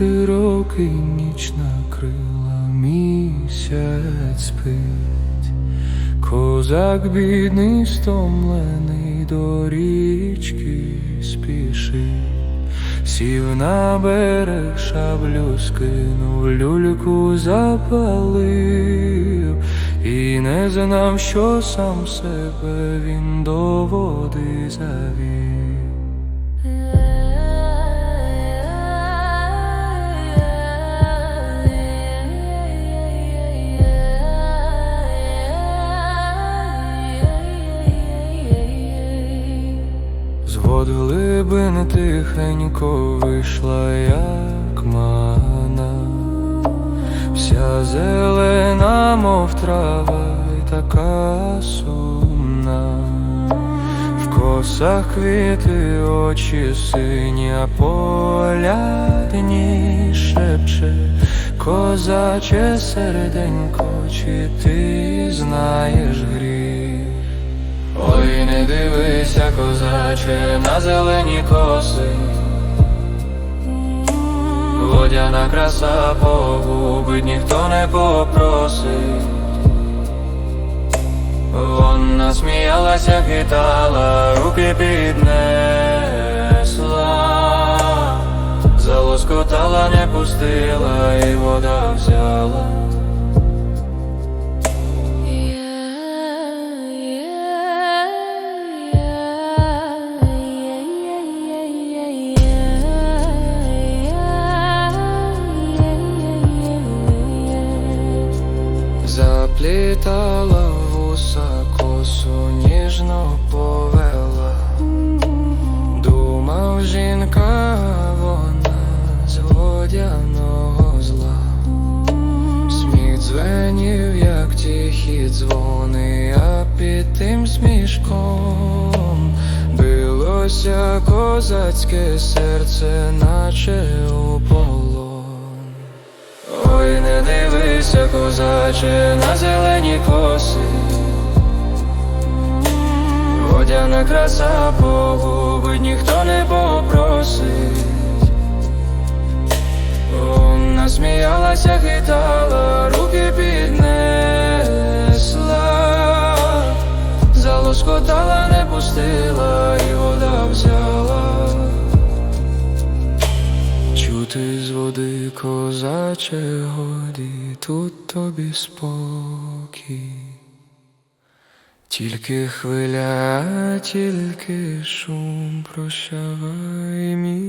широкий ніч накрила, місяць спить, козак бідний, стомлений до річки спішить, сів на берег, шаблю скинув, люльку запалив, і не знав, що сам себе він до води завів. З вод глибин тихенько вийшла, як мана, вся зелена, мов трава, й така сумна, в косах квіти, очі сині, а поля дні шепче, козаче серденько, чи ти знаєш гріх? Ой, не дивися, козаче, на зелені коси, водяна краса погубить, ніхто не попросить. Вона сміялася, хитала, руки піднесла, залоскотала, не пустила, і вода взяла. Заплітала вуса косу, ніжно повела, думав жінка, вона з водяного зла, сміх дзвенів, як тихі дзвони, а під тим смішком билося козацьке серце, наче у полон. Ой, не дивися, козаче, на зелені коси, водяна краса погубить, ніхто не попросить. Вона сміялася, хитала, руки піднесла, залоскотала, не пустила, Чути з води козаче годі, тут тобі спокій. Тільки хвиля, тільки шум, прощавай мій